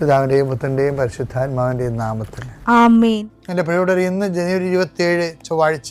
പിതാവിന്റെയും പുത്രന്റെയും പരിശുദ്ധാത്മാവിന്റെയും നാമത്തിൽ. എന്റെ പ്രിയോടർ ഇന്ന് ജനുവരി ഇരുപത്തിയേഴ് ചൊവ്വാഴ്ച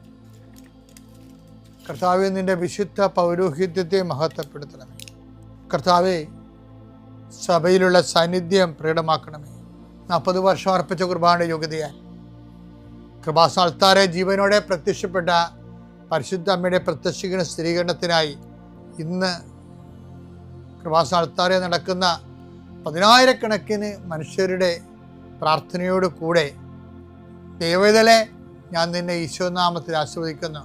കർത്താവെ നിന്റെ വിശുദ്ധ പൗരോഹിത്യത്തെ മഹത്വപ്പെടുത്തണമേ. കർത്താവെ സഭയിലുള്ള സാന്നിധ്യം പ്രകടമാക്കണമേ. നാൽപ്പത് വർഷം അർപ്പിച്ച കുർബാനയുടെ യോഗ്യതയാൽ. കൃപാസാൽത്താരെ ജീവനോടെ പ്രത്യക്ഷപ്പെട്ട പരിശുദ്ധ അമ്മയുടെ പ്രത്യക്ഷീകരണ സ്ഥിരീകരണത്തിനായി ഇന്ന് കൃപാസാൽത്താരെ നടക്കുന്ന പതിനായിരക്കണക്കിന് മനുഷ്യരുടെ പ്രാർത്ഥനയോട് കൂടെ ദൈവതലെ ഞാൻ നിന്നെ ഈശോനാമത്തിൽ ആസ്വദിക്കുന്നു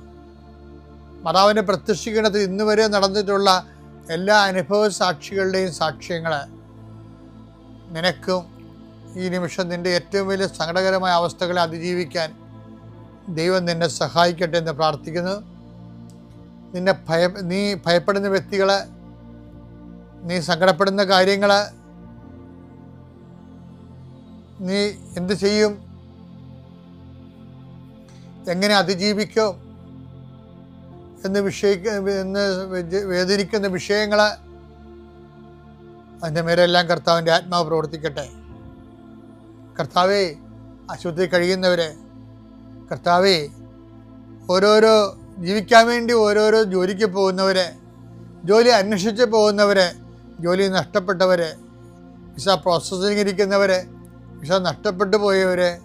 മാതാവിന്റെ പ്രത്യക്ഷീകരണത്തിൽ ഇന്ന് വരെ നടന്നിട്ടുള്ള എല്ലാ അനുഭവ സാക്ഷികളുടെയും സാക്ഷ്യങ്ങൾ നിനക്കും ഈ നിമിഷം നിന്റെ ഏറ്റവും വലിയ സങ്കടകരമായ അവസ്ഥകളെ അതിജീവിക്കാൻ ദൈവം നിന്നെ സഹായിക്കട്ടെ എന്ന് പ്രാർത്ഥിക്കുന്നു. നിന്നെ ഭയ നീ ഭയപ്പെടുന്ന വ്യക്തികളെ നീ സങ്കടപ്പെടുന്ന കാര്യങ്ങൾ നീ എന്ത് ചെയ്യും? എങ്ങനെ അതിജീവിക്കും? എന്ന് വിഷയിക്ക എന്ന് വേദനിക്കുന്ന വിഷയങ്ങൾ അതിന്റെ മേലെല്ലാം കർത്താവിന്റെ ആത്മാവ് പ്രവർത്തിക്കട്ടെ. കർത്താവെ ആശുപത്രി കഴിയുന്നവരെ കർത്താവെ ഓരോരോ ജീവിക്കാൻ വേണ്ടി ഓരോരോ ജോലിക്ക് പോകുന്നവരെ ജോലി അന്വേഷിച്ച് പോകുന്നവരെ ജോലി നഷ്ടപ്പെട്ടവരെ വിസ പ്രോസസ്സിംഗ് ഇരിക്കുന്നവരെ വിസ നഷ്ടപ്പെട്ടു പോയവരെ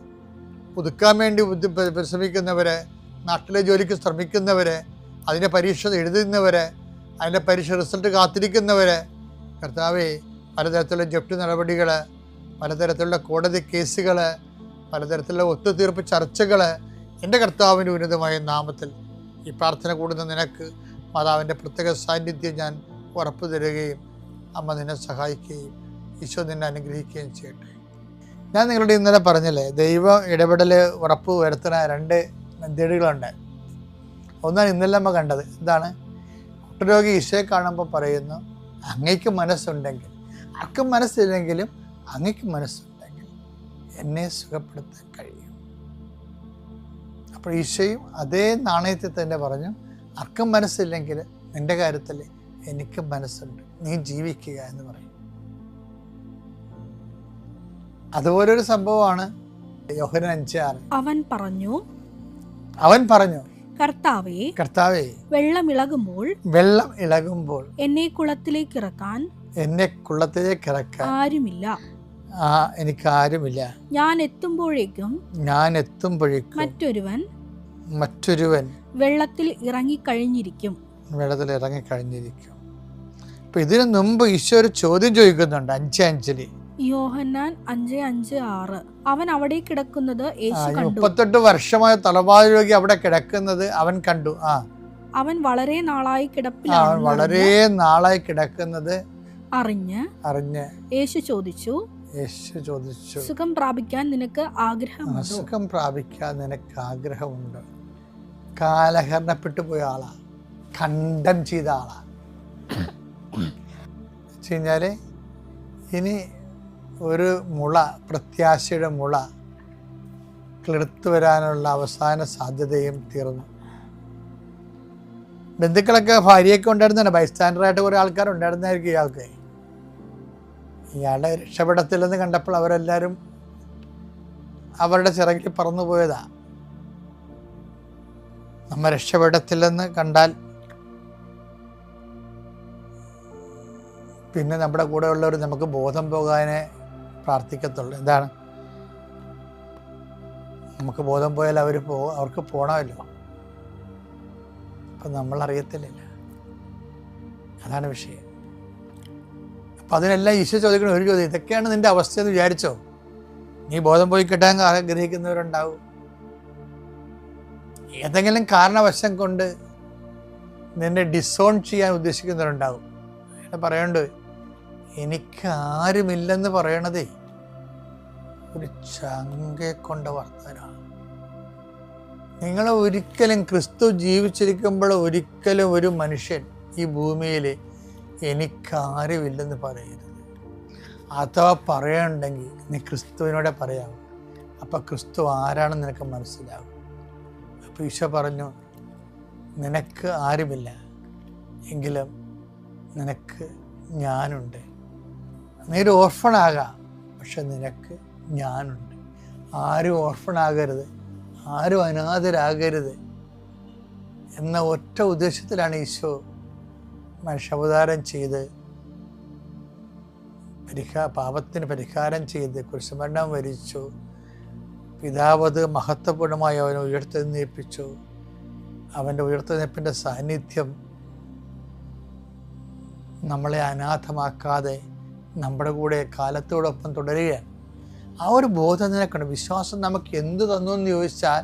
പുതുക്കാൻ വേണ്ടി ബുദ്ധി പരിശ്രമിക്കുന്നവരെ നാട്ടിലെ ജോലിക്ക് ശ്രമിക്കുന്നവരെ അതിന്റെ പരീക്ഷ എഴുതുന്നവരെ അതിന്റെ പരീക്ഷ റിസൾട്ട് കാത്തിരിക്കുന്നവരെ കർത്താവെ പലതരത്തിലുള്ള ജപ്തി നടപടികൾ പലതരത്തിലുള്ള കോടതി കേസുകൾ പലതരത്തിലുള്ള ഒത്തുതീർപ്പ് ചർച്ചകൾ എന്റെ കർത്താവിന്റെ ഉന്നതമായ നാമത്തിൽ ഈ പ്രാർത്ഥന കൂടുന്ന നിനക്ക് മാതാവിന്റെ പ്രത്യേക സാന്നിധ്യം ഞാൻ ഉറപ്പു തരുകയും അമ്മ നിന്നെ സഹായിക്കുകയും ഈശോ നിന്നെ അനുഗ്രഹിക്കുകയും ചെയ്യട്ടെ. ഞാൻ നിങ്ങളുടെ ഇന്നലെ പറഞ്ഞില്ലേ ദൈവ ഇടപെടൽ ഉറപ്പ് വരുത്തുന്ന രണ്ട് മെത്തേഡുകളുണ്ട്. ഒന്നാണ് ഇന്നലെ നമ്മൾ കണ്ടത്. എന്താണ്? കുട്ടരോഗി ഈശോയെ കാണുമ്പോൾ പറയുന്നു അങ്ങയ്ക്ക് മനസ്സുണ്ടെങ്കിൽ. ആർക്കും മനസ്സില്ലെങ്കിലും അങ്ങയ്ക്ക് മനസ്സുണ്ടെങ്കിൽ എന്നെ സുഖപ്പെടുത്താൻ കഴിയും. അപ്പോൾ ഈശോയും അതേ നാണയത്തിൽ തന്നെ പറഞ്ഞു ആർക്കും മനസ്സില്ലെങ്കിൽ നിന്റെ കാര്യത്തിൽ എനിക്ക് മനസ്സുണ്ട്. നീ ജീവിക്കുക എന്ന് പറയും. അതുപോലൊരു സംഭവമാണ് യോഹന അഞ്ചാറ് അവൻ പറഞ്ഞു അവൻ പറഞ്ഞു കർത്താവെ കർത്താവേ വെള്ളം ഇളകുമ്പോൾ വെള്ളം ഇളകുമ്പോൾ എന്നെ കുളത്തിലേക്ക് ഇറക്കാൻ എന്നെ കുളത്തിലേക്ക് ഇറക്കാൻ ആരുമില്ല. ആ എനിക്ക് ആരുമില്ല. ഞാൻ എത്തുമ്പോഴേക്കും ഞാൻ എത്തുമ്പോഴേക്കും മറ്റൊരുവൻ മറ്റൊരുവൻ വെള്ളത്തിൽ ഇറങ്ങിക്കഴിഞ്ഞിരിക്കും. വെള്ളത്തിൽ ഇറങ്ങിക്കഴിഞ്ഞിരിക്കും. അപ്പൊ ഇതിനു മുമ്പ് ഈശോ ഒരു ചോദ്യം ചോദിക്കുന്നുണ്ട് അഞ്ച് അഞ്ചിൽ യോഹന്നാൻ അഞ്ച് അഞ്ച് ആറ്. അവൻ അവിടെ കിടക്കുന്നത് യേശു കണ്ടു. മുപ്പത്തെട്ട് വർഷമായ തലവാതി രോഗി അവിടെ കിടക്കുന്നത് അവൻ കണ്ടു. ആ. അവൻ വളരെ നാളായി ആ, അവൻ കിടപ്പിലാണ് വളരെ നാളായി കിടക്കുന്നത് അറിഞ്ഞ് അറിഞ്ഞ് യേശു ചോദിച്ചു യേശു ചോദിച്ചു. സുഖം പ്രാപിക്കാൻ നിനക്ക് ആഗ്രഹമുണ്ടോ? അസുഖം പ്രാപിക്കാൻ നിനക്ക് ആഗ്രഹമുണ്ട്. കാലഹരണപ്പെട്ടു പോയ ആളാ. കണ്ടം ചെയ്ത ആളാ. വെച്ച് കഴിഞ്ഞാൽ ഇനി ഒരു മുള പ്രത്യാശയുടെ മുള കിളിർത്തു വരാനുള്ള അവസാന സാധ്യതയും തീർന്നു. ബന്ധുക്കളൊക്കെ ഭാര്യയൊക്കെ ഉണ്ടായിരുന്നല്ലോ. ബൈസ്റ്റാൻഡറായിട്ട് കുറേ ആൾക്കാരുണ്ടായിരുന്നായിരിക്കും ഇയാൾക്ക്. ഇയാളെ രക്ഷപ്പെടത്തില്ലെന്ന് കണ്ടപ്പോൾ അവരെല്ലാവരും അവരുടെ ചിറകിൽ പറന്നു പോയതാ. നമ്മ രക്ഷപ്പെടത്തില്ലെന്ന് കണ്ടാൽ പിന്നെ നമ്മുടെ കൂടെ ഉള്ളവർ നമുക്ക് ബോധം പോകാനേ പ്രാർത്ഥിക്കത്തുള്ളൂ. എന്താണ്? നമുക്ക് ബോധം പോയാൽ അവർ പോ അവർക്ക് പോകണമല്ലോ അപ്പം നമ്മൾ അതാണ് വിഷയം. അപ്പം അതിനെല്ലാം ഈശോ ചോദിക്കുന്ന ഒരു ചോദ്യം ഇതൊക്കെയാണ് നിന്റെ അവസ്ഥ എന്ന് വിചാരിച്ചോ? നീ ബോധം പോയി കിട്ടാൻ ആഗ്രഹിക്കുന്നവരുണ്ടാവും. ഏതെങ്കിലും കാരണവശം കൊണ്ട് നിന്നെ ഡിസോൺ ചെയ്യാൻ ഉദ്ദേശിക്കുന്നവരുണ്ടാവും. പറയണ്ട് എനിക്ക് ആരുമില്ലെന്ന് പറയണതേ ഒരു ചങ്കെ കൊണ്ട വർത്തനാണ്. നിങ്ങളെ ഒരിക്കലും ക്രിസ്തു ജീവിച്ചിരിക്കുമ്പോൾ ഒരിക്കലും ഒരു മനുഷ്യൻ ഈ ഭൂമിയിൽ എനിക്കാരുമില്ലെന്ന് പറയരുത്. അഥവാ പറയണ്ടെങ്കിൽ നീ ക്രിസ്തുവിനോടെ പറയാം അപ്പം ക്രിസ്തു ആരാണെന്ന് നിനക്ക് മനസ്സിലാകും അപ്പോൾ ഈശോ പറഞ്ഞു നിനക്ക് ആരുമില്ല. എങ്കിലും നിനക്ക് ഞാനുണ്ട്. നീ ഒരു ഓർഫണാകാം. പക്ഷെ നിനക്ക് ഞാനുണ്ട്. ആരും ഓർഫണാകരുത്. ആരും അനാഥരാകരുത് എന്ന ഒറ്റ ഉദ്ദേശത്തിലാണ് ഈശോ മനുഷ്യാവതാരം ചെയ്ത് പരിഹാ പാപത്തിന് പരിഹാരം ചെയ്ത് കുരിശുമരണം വരിച്ചു. പിതാവത് മഹത്വപൂർണമായി അവനെ ഉയർത്തെഴുന്നേൽപ്പിച്ചു. അവന്റെ ഉയർത്തെഴുന്നേൽപ്പിന്റെ സാന്നിധ്യം നമ്മളെ അനാഥമാക്കാതെ നമ്മുടെ കൂടെ കാലത്തോടൊപ്പം തുടരുകയാണ്. ആ ഒരു ബോധം നിനക്കുണ്ട് വിശ്വാസം നമുക്ക് എന്ത് തന്നു എന്ന് ചോദിച്ചാൽ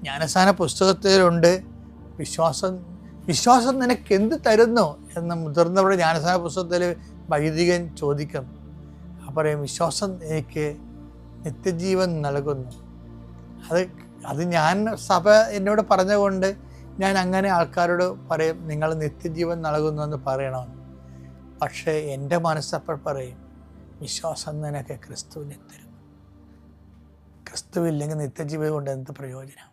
ജ്ഞാനസാന പുസ്തകത്തിലുണ്ട്. വിശ്വാസം വിശ്വാസം നിനക്ക് എന്ത് തരുന്നു എന്ന് മുതിർന്നവരുടെ ജ്ഞാനസാന പുസ്തകത്തിൽ വൈദികൻ ചോദിക്കും. അപ്പോൾ വിശ്വാസം എനിക്ക് നിത്യജീവൻ നൽകുന്നു. അത് അത് ഞാൻ സഭ എന്നോട് പറഞ്ഞുകൊണ്ട് ഞാൻ അങ്ങനെ ആൾക്കാരോട് പറയും നിങ്ങൾ നിത്യജീവൻ നൽകുന്നു എന്ന് പറയണമെന്ന് പക്ഷേ എന്റെ മനസ്സപ്പോൾ പറയും വിശ്വാസം നിനക്ക് ക്രിസ്തുവിനെ തരും. ക്രിസ്തുവില്ലെങ്കിൽ നിത്യജീവിതം കൊണ്ട് എന്ത് പ്രയോജനം?